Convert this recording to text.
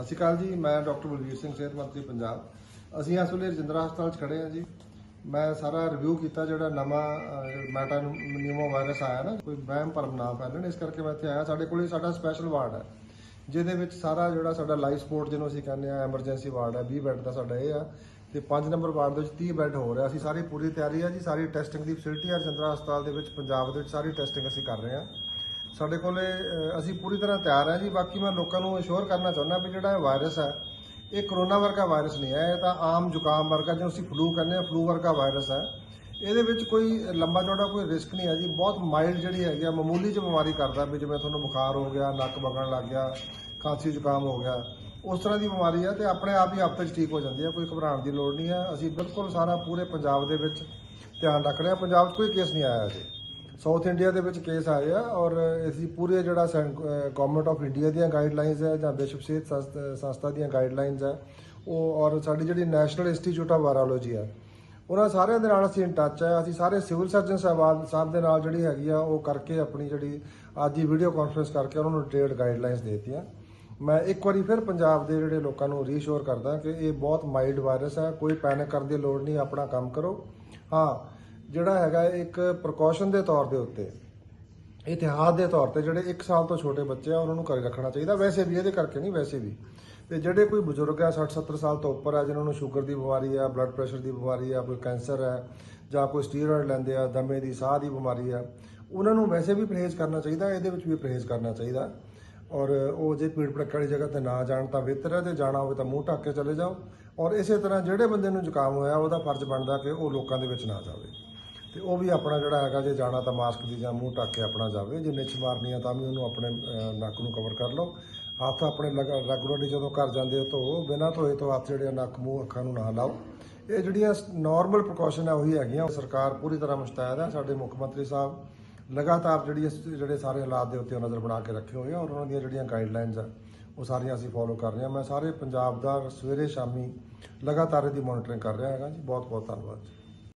ਸਤਿ ਸ਼੍ਰੀ ਅਕਾਲ ਜੀ, ਮੈਂ ਡਾਕਟਰ ਬਲਵੀਰ ਸਿੰਘ, ਸਿਹਤ ਮੰਤਰੀ ਪੰਜਾਬ। ਅਸੀਂ ਇਸ ਵੇਲੇ ਰਜਿੰਦਰਾ ਹਸਪਤਾਲ 'ਚ ਖੜੇ ਹਾਂ ਜੀ। ਮੈਂ ਸਾਰਾ ਰਿਵਿਊ ਕੀਤਾ, ਜਿਹੜਾ ਨਵਾਂ ਮੈਟਾ ਨਿਊਮੋ ਵਾਇਰਸ ਆਇਆ ਨਾ, ਕੋਈ ਵਹਿਮ ਭਰਮ ਨਾ ਫੈਲਣ, ਇਸ ਕਰਕੇ ਮੈਂ ਇੱਥੇ ਆਇਆ। ਸਾਡੇ ਕੋਲ ਸਾਡਾ ਸਪੈਸ਼ਲ ਵਾਰਡ ਹੈ, ਜਿਹਦੇ ਵਿੱਚ ਸਾਰਾ ਜਿਹੜਾ ਸਾਡਾ ਲਾਈਫ ਸਪੋਰਟ ਜਿਹਨੂੰ ਅਸੀਂ ਕਹਿੰਦੇ ਆ ਐਮਰਜੈਂਸੀ ਵਾਰਡ ਹੈ 20 ਬੈੱਡ ਦਾ ਸਾਡਾ ਇਹ ਆ। ਤੇ 5 ਨੰਬਰ ਵਾਰਡ ਦੇ ਵਿੱਚ 30 ਬੈੱਡ ਹੋ। ਰਿਹਾ ਅਸੀਂ ਸਾਰੀ ਪੂਰੀ ਤਿਆਰੀ ਆ ਜੀ, ਸਾਰੀ ਟੈਸਟਿੰਗ ਦੀ ਫੈਸਿਲਿਟੀ ਆ ਰਜਿੰਦਰਾ ਹਸਪਤਾਲ ਦੇ ਵਿੱਚ, ਪੰਜਾਬ ਦੇ ਵਿੱਚ ਸਾਰੀ ਟੈਸਟਿੰਗ ਅਸੀਂ ਕਰ ਰਹੇ ਹਾਂ। ਸਾਡੇ ਕੋਲੇ ਅਹ, ਅਸੀਂ ਪੂਰੀ ਤਰ੍ਹਾਂ ਤਿਆਰ ਹਾਂ ਜੀ। ਬਾਕੀ ਮੈਂ ਲੋਕਾਂ ਨੂੰ ਅਸ਼ੋਰ ਕਰਨਾ ਚਾਹੁੰਦਾ ਵੀ ਜਿਹੜਾ ਇਹ ਵਾਇਰਸ ਹੈ ਇਹ ਕਰੋਨਾ ਵਰਗਾ ਵਾਇਰਸ ਨਹੀਂ ਹੈ। ਇਹ ਤਾਂ ਆਮ ਜ਼ੁਕਾਮ ਵਰਗਾ ਜਿਹਨੂੰ ਅਸੀਂ ਫਲੂ ਕਹਿੰਦੇ ਆ ਫਲੂ ਵਰਗਾ ਵਾਇਰਸ ਹੈ। ਇਹਦੇ ਵਿੱਚ ਕੋਈ ਲੰਬਾ ਚੌੜਾ ਕੋਈ ਰਿਸਕ ਨਹੀਂ ਹੈ ਜੀ। ਬਹੁਤ ਮਾਈਲਡ ਜਿਹੜੀ ਹੈਗੀ ਆ ਮਾਮੂਲੀ ਜਿਹੀ ਬਿਮਾਰੀ ਕਰਦਾ ਵੀ ਜਿਵੇਂ ਤੁਹਾਨੂੰ ਬੁਖਾਰ ਹੋ ਗਿਆ ਨੱਕ ਵਗਣ ਲੱਗ ਗਿਆ ਖਾਂਸੀ ਜ਼ੁਕਾਮ ਹੋ ਗਿਆ। ਉਸ ਤਰ੍ਹਾਂ ਦੀ ਬਿਮਾਰੀ ਆ ਤੇ ਆਪਣੇ ਆਪ ਹੀ ਹਫ਼ਤੇ 'ਚ ਠੀਕ ਹੋ ਜਾਂਦੀ ਹੈ ਕੋਈ ਘਬਰਾਉਣ ਦੀ ਲੋੜ ਨਹੀਂ ਹੈ। ਅਸੀਂ ਬਿਲਕੁਲ ਸਾਰਾ ਪੂਰੇ ਪੰਜਾਬ ਦੇ ਵਿੱਚ ਧਿਆਨ ਰੱਖ ਰਹੇ ਹਾਂ। ਪੰਜਾਬ 'ਚ ਕੋਈ ਕੇਸ ਨਹੀਂ ਆਇਆ ਅਜੇ ਸਾਊਥ ਇੰਡੀਆ ਦੇ ਵਿੱਚ ਕੇਸ ਆਏ ਆ ਔਰ ਅਸੀਂ ਪੂਰੇ ਜਿਹੜਾ ਗਵਰਨਮੈਂਟ ਆਫ ਇੰਡੀਆ ਦੀਆਂ ਗਾਈਡਲਾਈਨਸ ਹੈ ਜਾਂ ਵਿਸ਼ਵ ਸਿਹਤ ਸੰਸਥ- ਸੰਸਥਾ ਦੀਆਂ ਗਾਈਡਲਾਈਨਸ ਹੈ ਉਹ, ਔਰ ਸਾਡੀ ਜਿਹੜੀ ਨੈਸ਼ਨਲ ਇੰਸਟੀਚਿਊਟ ਆਫ ਵਾਇਰੋਲੋਜੀ ਹੈ ਉਹਨਾਂ ਸਾਰਿਆਂ ਦੇ ਨਾਲ ਅਸੀਂ ਇਨ ਟੱਚ ਹੈ ਅਸੀਂ ਸਾਰੇ ਸਿਵਲ ਸਰਜਨ ਸਾਹਿਬਾਨ ਸਾਹਿਬ ਦੇ ਨਾਲ ਜਿਹੜੀ ਹੈਗੀ ਆ, ਉਹ ਕਰਕੇ ਆਪਣੀ ਜਿਹੜੀ ਅੱਜ ਦੀ ਵੀਡੀਓ ਕਾਨਫਰੰਸ ਕਰਕੇ ਉਹਨਾਂ ਨੂੰ ਡਿਟੇਲਡ ਗਾਈਡਲਾਈਨਸ ਦੇਤੀਆਂ। ਮੈਂ ਇੱਕ ਵਾਰੀ ਫਿਰ ਪੰਜਾਬ ਦੇ ਜਿਹੜੇ ਲੋਕਾਂ ਨੂੰ ਰੀਸ਼ੋਰ ਕਰਦਾ ਕਿ ਇਹ ਬਹੁਤ ਮਾਈਲਡ ਵਾਇਰਸ ਹੈ ਕੋਈ ਪੈਨਿਕ ਕਰਨ ਦੀ ਲੋੜ ਨਹੀਂ, ਆਪਣਾ ਕੰਮ ਕਰੋ। ਹਾਂ ਜਿਹੜਾ ਹੈਗਾ ਇੱਕ ਪ੍ਰੀਕਾਸ਼ਨ ਦੇ ਤੌਰ ਦੇ ਉੱਤੇ, ਇਤਿਹਾਸ ਦੇ ਤੌਰ ਤੇ ਜਿਹੜੇ 1 ਸਾਲ ਤੋਂ ਛੋਟੇ ਬੱਚੇ ਆ, ਉਹਨਾਂ ਨੂੰ ਕਰ ਰੱਖਣਾ ਚਾਹੀਦਾ। ਵੈਸੇ ਵੀ, ਇਹਦੇ ਕਰਕੇ ਨਹੀਂ, ਵੈਸੇ ਵੀ। ਤੇ ਜਿਹੜੇ ਕੋਈ ਬਜ਼ੁਰਗ ਆ 60 70 ਸਾਲ ਤੋਂ ਉੱਪਰ ਆ, ਜਿਨ੍ਹਾਂ ਨੂੰ ਸ਼ੂਗਰ ਦੀ ਬਿਮਾਰੀ ਆ ਬਲੱਡ ਪ੍ਰੈਸ਼ਰ ਦੀ ਬਿਮਾਰੀ ਆ, ਕੋਈ ਕੈਂਸਰ ਹੈ ਜਾਂ ਕੋਈ ਸਟੀਰੋਇਡ ਲੈਂਦੇ ਆ, ਦਮੇ ਦੀ, ਸਾਹ ਦੀ ਬਿਮਾਰੀ ਆ, ਉਹਨਾਂ ਨੂੰ ਵੈਸੇ ਵੀ ਪਰਹੇਜ਼ ਕਰਨਾ ਚਾਹੀਦਾ, ਇਹਦੇ ਵਿੱਚ ਵੀ ਪਰਹੇਜ਼ ਕਰਨਾ ਚਾਹੀਦਾ। ਔਰ ਉਹ ਜੇ ਭੀੜ ਭੜੱਕੇ ਵਾਲੀ ਜਗ੍ਹਾ ਤੇ ਨਾ ਜਾਣ ਤਾਂ ਬਿਹਤਰ ਹੈ ਜੇ ਜਾਣਾ ਹੋਵੇ ਤਾਂ ਮੂੰਹ ਢੱਕ ਕੇ ਚਲੇ ਜਾਓ। ਔਰ ਇਸੇ ਤਰ੍ਹਾਂ ਜਿਹੜੇ ਬੰਦੇ ਨੂੰ ਜ਼ੁਕਾਮ ਹੋਇਆ, ਉਹਦਾ ਫਰਜ਼ ਬਣਦਾ ਕਿ ਉਹ ਲੋਕਾਂ ਦੇ ਵਿੱਚ ਨਾ ਜਾਵੇ। ਤੇ ਉਹ ਵੀ ਆਪਣਾ ਜਿਹੜਾ ਹੈਗਾ, ਜੇ ਜਾਣਾ ਤਾਂ ਮਾਸਕ ਦੀ ਜਾਂ ਮੂੰਹ ਢੱਕ ਕੇ ਆਪਣਾ ਜਾਵੇ, ਜੇ ਨਿੱਛ ਮਾਰਨੀ ਆ ਤਾਂ ਵੀ ਉਹਨੂੰ ਆਪਣੇ ਨੱਕ ਨੂੰ ਕਵਰ ਕਰ ਲਓ। ਹੱਥ ਆਪਣੇ ਰੈਗੂਲਰਲੀ ਜਦੋਂ ਘਰ ਜਾਂਦੇ ਹੋ ਧੋ ਬਿਨਾਂ ਧੋਏ ਤੋਂ ਹੱਥ ਜਿਹੜੇ ਆ ਨੱਕ, ਮੂੰਹ, ਅੱਖਾਂ ਨੂੰ ਨਾ ਲਾਓ। ਇਹ ਜਿਹੜੀਆਂ ਨਾਰਮਲ ਪ੍ਰੀਕਾਸ਼ਨ ਆ ਉਹੀ ਹੈਗੀਆਂ। ਸਰਕਾਰ ਪੂਰੀ ਤਰ੍ਹਾਂ ਮੁਸ਼ਤੈਦ ਹੈ ਸਾਡੇ ਮੁੱਖ ਮੰਤਰੀ ਸਾਹਿਬ ਲਗਾਤਾਰ ਜਿਹੜੀ ਇਸ- ਜਿਹੜੇ ਸਾਰੇ ਹਾਲਾਤ ਦੇ ਉੱਤੇ ਉਹ ਨਜ਼ਰ ਬਣਾ ਕੇ ਰੱਖੇ ਹੋਏ ਆ ਔਰ ਉਹਨਾਂ ਦੀਆਂ ਜਿਹੜੀਆਂ ਗਾਈਡਲਾਈਨਸ ਆ, ਉਹ ਸਾਰੀਆਂ ਅਸੀਂ ਫੋਲੋ ਕਰ ਰਹੇ ਹਾਂ। ਮੈਂ ਸਾਰੇ ਪੰਜਾਬ ਦਾ ਸਵੇਰੇ ਸ਼ਾਮੀ ਲਗਾਤਾਰ ਇਹਦੀ ਮੋਨੀਟਰਿੰਗ ਕਰ ਰਿਹਾ ਹੈਗਾ ਜੀ। ਬਹੁਤ ਬਹੁਤ ਧੰਨਵਾਦ